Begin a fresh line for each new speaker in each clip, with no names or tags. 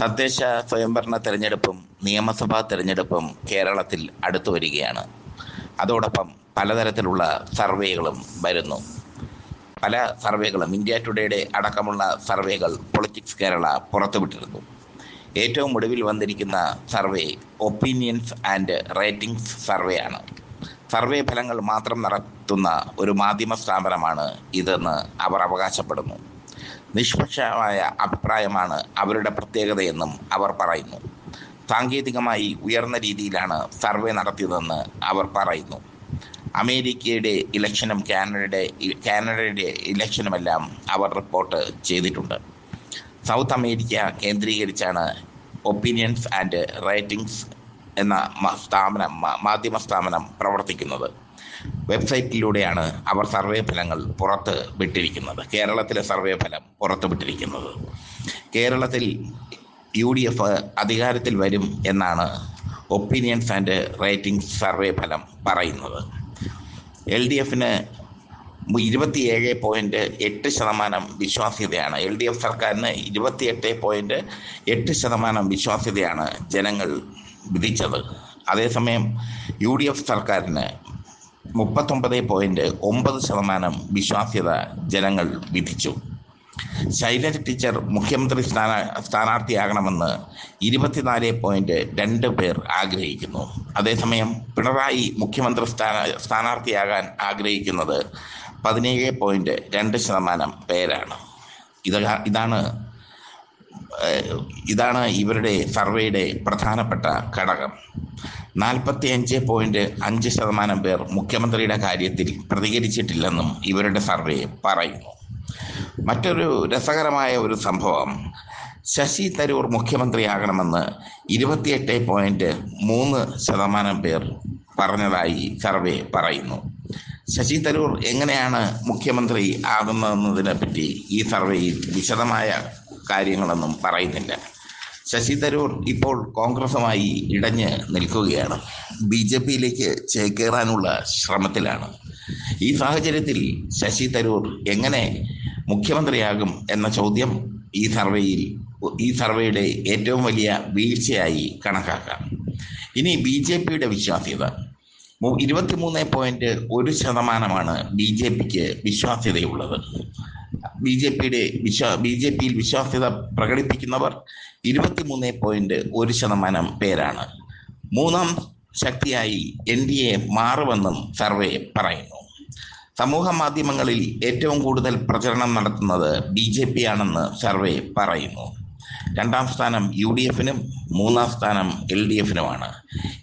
തദ്ദേശ സ്വയംഭരണ തെരഞ്ഞെടുപ്പും നിയമസഭാ തെരഞ്ഞെടുപ്പും കേരളത്തിൽ അടുത്തു വരികയാണ്. അതോടൊപ്പം പലതരത്തിലുള്ള സർവേകളും വരുന്നു. പല സർവേകളും ഇന്ത്യ ടുഡേയുടെ അടക്കമുള്ള സർവേകൾ പൊളിറ്റിക്സ് കേരള പുറത്തുവിട്ടിരുന്നു. ഏറ്റവും ഒടുവിൽ വന്നിരിക്കുന്ന survey opinions and ratings survey ആണ് സർവേ ഫലങ്ങൾ മാത്രം നടത്തുന്ന ഒരു മാധ്യമ സ്ഥാപനമാണ് ഇതെന്ന് അവർ അവകാശപ്പെടുന്നു. നിഷ്പക്ഷമായ അഭിപ്രായമാണ് അവരുടെ പ്രത്യേകതയെന്നും അവർ പറയുന്നു. സാങ്കേതികമായി ഉയർന്ന രീതിയിലാണ് സർവേ നടത്തിയതെന്ന് അവർ പറയുന്നു. അമേരിക്കയുടെ ഇലക്ഷനും കാനഡയുടെ കാനഡയുടെ ഇലക്ഷനുമെല്ലാം അവർ റിപ്പോർട്ട് ചെയ്തിട്ടുണ്ട്. സൗത്ത് അമേരിക്ക കേന്ദ്രീകരിച്ചാണ് ഒപ്പീനിയൻസ് ആൻഡ് റേറ്റിംഗ്സ് എന്ന സ്ഥാപനം മാധ്യമ സ്ഥാപനം പ്രവർത്തിക്കുന്നത്. വെബ്സൈറ്റിലൂടെയാണ് അവർ സർവേ ഫലങ്ങൾ പുറത്ത് വിട്ടിരിക്കുന്നത്. കേരളത്തിലെ സർവേ ഫലം പുറത്ത് വിട്ടിരിക്കുന്നത്. കേരളത്തിൽ യു ഡി എഫ് അധികാരത്തിൽ വരും എന്നാണ് ഒപ്പീനിയൻസ് ആൻഡ് റേറ്റിംഗ് സർവേ ഫലം പറയുന്നത്. എൽ ഡി എഫിന് ഇരുപത്തിയേഴ് പോയിന്റ് എട്ട് ശതമാനം വിശ്വാസ്യതയാണ്. എൽ ഡി എഫ് സർക്കാരിന് ഇരുപത്തിയെട്ട് പോയിന്റ് എട്ട് ശതമാനം വിശ്വാസ്യതയാണ് ജനങ്ങൾ വിധിച്ചത്. അതേസമയം യു ഡി എഫ് സർക്കാരിന് മുപ്പത്തൊമ്പത് പോയിന്റ് ഒമ്പത് ശതമാനം വിശ്വാസ്യത ജനങ്ങൾ വിധിച്ചു. ശൈലജ ടീച്ചർ മുഖ്യമന്ത്രി സ്ഥാന സ്ഥാനാർത്ഥിയാകണമെന്ന് ഇരുപത്തിനാല് പോയിന്റ് രണ്ട് പേർ ആഗ്രഹിക്കുന്നു. അതേസമയം പിണറായി മുഖ്യമന്ത്രി സ്ഥാന സ്ഥാനാർത്ഥിയാകാൻ ആഗ്രഹിക്കുന്നത് പതിനേഴ് പോയിന്റ് രണ്ട് ശതമാനം പേരാണ്. ഇത് ഇതാണ് ഇതാണ് ഇവരുടെ സർവേയുടെ പ്രധാനപ്പെട്ട ഘടകം. നാൽപ്പത്തി അഞ്ച് പോയിന്റ് അഞ്ച് ശതമാനം പേർ മുഖ്യമന്ത്രിയുടെ കാര്യത്തിൽ പ്രതികരിച്ചിട്ടില്ലെന്നും ഇവരുടെ സർവേ പറയുന്നു. മറ്റൊരു രസകരമായ ഒരു സംഭവം ശശി തരൂർ മുഖ്യമന്ത്രിയാകണമെന്ന് ഇരുപത്തിയെട്ട് പോയിന്റ് മൂന്ന് ശതമാനം പേർ പറഞ്ഞതായി സർവേ പറയുന്നു. ശശി തരൂർ എങ്ങനെയാണ് മുഖ്യമന്ത്രി ആകുന്നതെന്നതിനെ പറ്റി ഈ സർവേയിൽ വിശദമായ കാര്യങ്ങളൊന്നും പറയുന്നില്ല. ശശി തരൂർ ഇപ്പോൾ കോൺഗ്രസുമായി ഇടഞ്ഞ് നിൽക്കുകയാണ്. ബി ജെ പിയിലേക്ക് ചേക്കേറാനുള്ള ശ്രമത്തിലാണ്. ഈ സാഹചര്യത്തിൽ ശശി തരൂർ എങ്ങനെ മുഖ്യമന്ത്രിയാകും എന്ന ചോദ്യം ഈ സർവേയിൽ ഈ സർവേയുടെ ഏറ്റവും വലിയ വീഴ്ചയായി കണക്കാക്കാം. ഇനി ബി ജെ പിയുടെ വിശ്വാസ്യത. ഇരുപത്തിമൂന്ന് പോയിന്റ് ഒരു ശതമാനമാണ് ബി ജെ പിക്ക് വിശ്വാസ്യതയുള്ളത്. ബി ജെ പിയുടെ വിശ്വാ ബി ജെ പിയിൽ വിശ്വാസ്യത പ്രകടിപ്പിക്കുന്നവർ ഇരുപത്തിമൂന്ന് പോയിന്റ് ഒരു ശതമാനം പേരാണ്. മൂന്നാം ശക്തിയായി എൻ ഡി എ മാറുമെന്നും സർവേ പറയുന്നു. സമൂഹ മാധ്യമങ്ങളിൽ ഏറ്റവും കൂടുതൽ പ്രചരണം നടത്തുന്നത് ബി ജെ പി ആണെന്ന് സർവേ പറയുന്നു. രണ്ടാം സ്ഥാനം യു ഡി എഫിനും മൂന്നാം സ്ഥാനം എൽ ഡി എഫിനുമാണ്.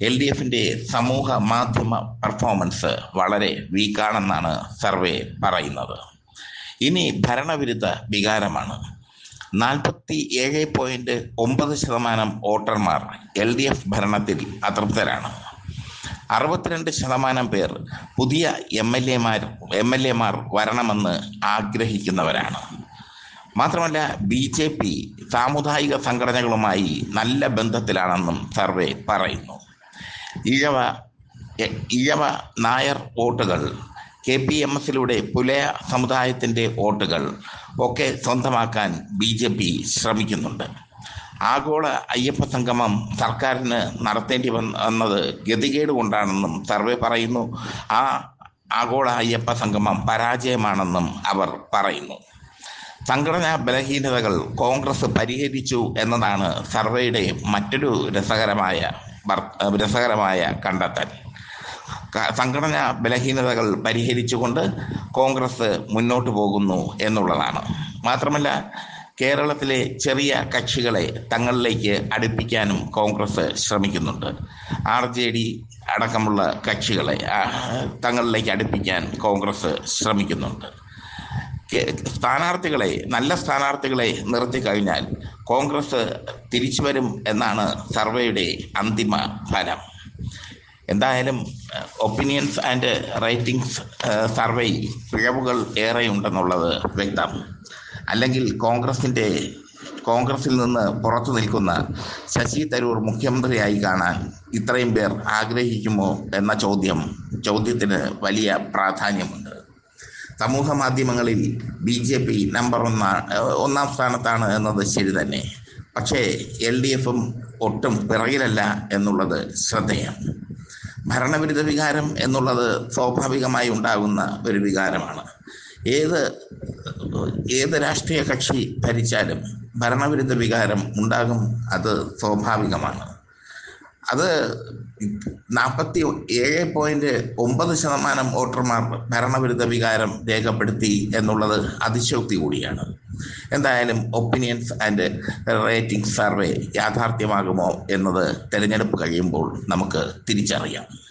എൽ ഡി എഫിന്റെ സമൂഹ മാധ്യമ പെർഫോമൻസ് വളരെ വീക്കാണെന്നാണ് സർവേ പറയുന്നത്. ഇനി ഭരണവിരുദ്ധ വികാരമാണ്. നാൽപ്പത്തി ഏഴ് പോയിന്റ് ഒമ്പത് ശതമാനം വോട്ടർമാർ എൽ ഡി എഫ് ഭരണത്തിൽ അതൃപ്തരാണ്. അറുപത്തിരണ്ട് ശതമാനം പേർ പുതിയ എം എൽ എമാർ എം എൽ എമാർ വരണമെന്ന് ആഗ്രഹിക്കുന്നവരാണ്. മാത്രമല്ല ബി ജെ പി സാമുദായിക സംഘടനകളുമായി നല്ല ബന്ധത്തിലാണെന്നും സർവേ പറയുന്നു. ഇഴവ ഇഴവ നായർ വോട്ടുകൾ കെ പി എം എസിലൂടെ പുലയ സമുദായത്തിന്റെ വോട്ടുകൾ ഒക്കെ സ്വന്തമാക്കാൻ ബി ജെ പി ശ്രമിക്കുന്നുണ്ട്. ആഗോള അയ്യപ്പ സംഗമം സർക്കാരിന് നടത്തേണ്ടി വന്നത് ഗതികേട് കൊണ്ടാണെന്നും സർവേ പറയുന്നു. ആ ആഗോള അയ്യപ്പ സംഗമം പരാജയമാണെന്നും അവർ പറയുന്നു. സംഘടനാ ബലഹീനതകൾ കോൺഗ്രസ് പരിഹരിച്ചു എന്നതാണ് സർവേയുടെ മറ്റൊരു രസകരമായ രസകരമായ കണ്ടെത്തൽ. സംഘടനാ ബലഹീനതകൾ പരിഹരിച്ചുകൊണ്ട് കോൺഗ്രസ് മുന്നോട്ട് പോകുന്നു എന്നുള്ളതാണ്. മാത്രമല്ല കേരളത്തിലെ ചെറിയ കക്ഷികളെ തങ്ങളിലേക്ക് അടുപ്പിക്കാനും കോൺഗ്രസ് ശ്രമിക്കുന്നുണ്ട്. ആർ ജെ ഡി അടക്കമുള്ള കക്ഷികളെ തങ്ങളിലേക്ക് അടുപ്പിക്കാൻ കോൺഗ്രസ് ശ്രമിക്കുന്നുണ്ട്. സ്ഥാനാർത്ഥികളെ നല്ല സ്ഥാനാർത്ഥികളെ നിർത്തി കഴിഞ്ഞാൽ കോൺഗ്രസ് തിരിച്ചു വരും എന്നാണ് സർവേയുടെ അന്തിമ ഫലം. എന്തായാലും ഒപ്പീനിയൻസ് ആൻഡ് റേറ്റിംഗ്സ് സർവേ പിഴവുകൾ ഏറെയുണ്ടെന്നുള്ളത് വ്യക്തം. അല്ലെങ്കിൽ കോൺഗ്രസിന്റെ കോൺഗ്രസിൽ നിന്ന് പുറത്തു നിൽക്കുന്ന ശശി തരൂർ മുഖ്യമന്ത്രിയായി കാണാൻ ഇത്രയും പേർ ആഗ്രഹിക്കുമോ എന്ന ചോദ്യം ചോദ്യത്തിന് വലിയ പ്രാധാന്യമുണ്ട്. സമൂഹ മാധ്യമങ്ങളിൽ ബി ജെ പി നമ്പർ ഒന്നാ ഒന്നാം സ്ഥാനത്താണ് എന്നത് ശരി തന്നെ. പക്ഷേ എൽ ഡി എഫും ഒട്ടും പിറകിലല്ല എന്നുള്ളത് ശ്രദ്ധേയം. ഭരണവിരുദ്ധ വികാരം എന്നുള്ളത് സ്വാഭാവികമായി ഉണ്ടാകുന്ന ഒരു വികാരമാണ്. ഏത് ഏത് രാഷ്ട്രീയ കക്ഷി ഭരിച്ചാലും ഭരണവിരുദ്ധ വികാരം ഉണ്ടാകും അത് സ്വാഭാവികമാണ്. അത് നാൽപ്പത്തി ഏഴ് പോയിന്റ് ഒമ്പത് ശതമാനം വോട്ടർമാർ ഭരണവിരുദ്ധ വികാരം രേഖപ്പെടുത്തി എന്നുള്ളത് അതിശോക്തി കൂടിയാണ്. എന്തായാലും ഒപ്പീനിയൻസ് ആൻഡ് റേറ്റിംഗ് സർവേ യാഥാർത്ഥ്യമാകുമോ എന്നത് തെരഞ്ഞെടുപ്പ് കഴിയുമ്പോൾ നമുക്ക് തിരിച്ചറിയാം.